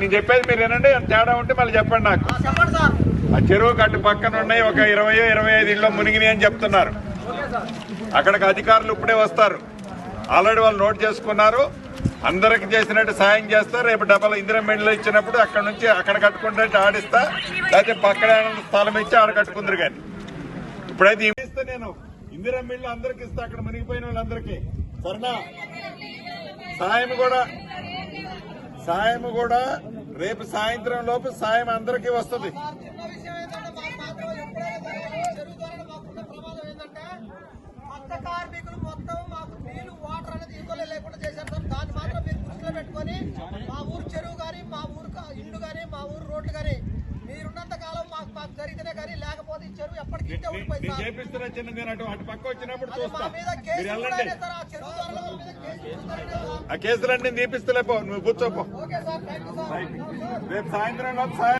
నేను చెప్పేది మీరు ఏనండి తేడా ఉంటే మళ్ళీ చెప్పండి నాకు. ఆ చెరువు కట్టు పక్కన ఉన్నాయి ఒక ఇరవై ఇరవై ఐదు ఇళ్ళు మునిగినాయి అని చెప్తున్నారు. అక్కడికి అధికారులు ఇప్పుడే వస్తారు. ఆల్రెడీ వాళ్ళు నోట్ చేసుకున్నారు. అందరికి చేసినట్టు సాయం చేస్తా రేపు డబల్ ఇందిరా మెండ్లు ఇచ్చినప్పుడు అక్కడ నుంచి అక్కడ కట్టుకుంటే ఆడిస్తా లేకపోతే పక్కన స్థలం ఇచ్చి ఆడ కట్టుకుందరు కానీ ఇప్పుడైతే ఇస్తా నేను? ఇందిరా మిల్లు అందరికి ఇస్తా అక్కడ మునిగిపోయిన వాళ్ళందరికీ. సరేనా? సాయం కూడా సాయం కూడా రేపు సాయంత్రం లోపు సాయం అందరికీ వస్తుంది. మా ఊరు రోడ్లు కానీ మీరున్నంత కాలం మాకు మాకు జరిగితేనే కానీ లేకపోతే ఈ చెరువు ఎప్పటికీ ఇట్టే ఉండిపోయింది సార్. అది మా మీద మీరు కేసు కూడా వెళ్ళండి సార్ ఆ చెరువు ద్వారా మా మీద కేసు కూడా ఆ కేసులన్నీ తీపిస్తలే పో నువ్వు కూర్చోపో okay sir thank you sir. రేపు సాయంత్రం లోపు సాయం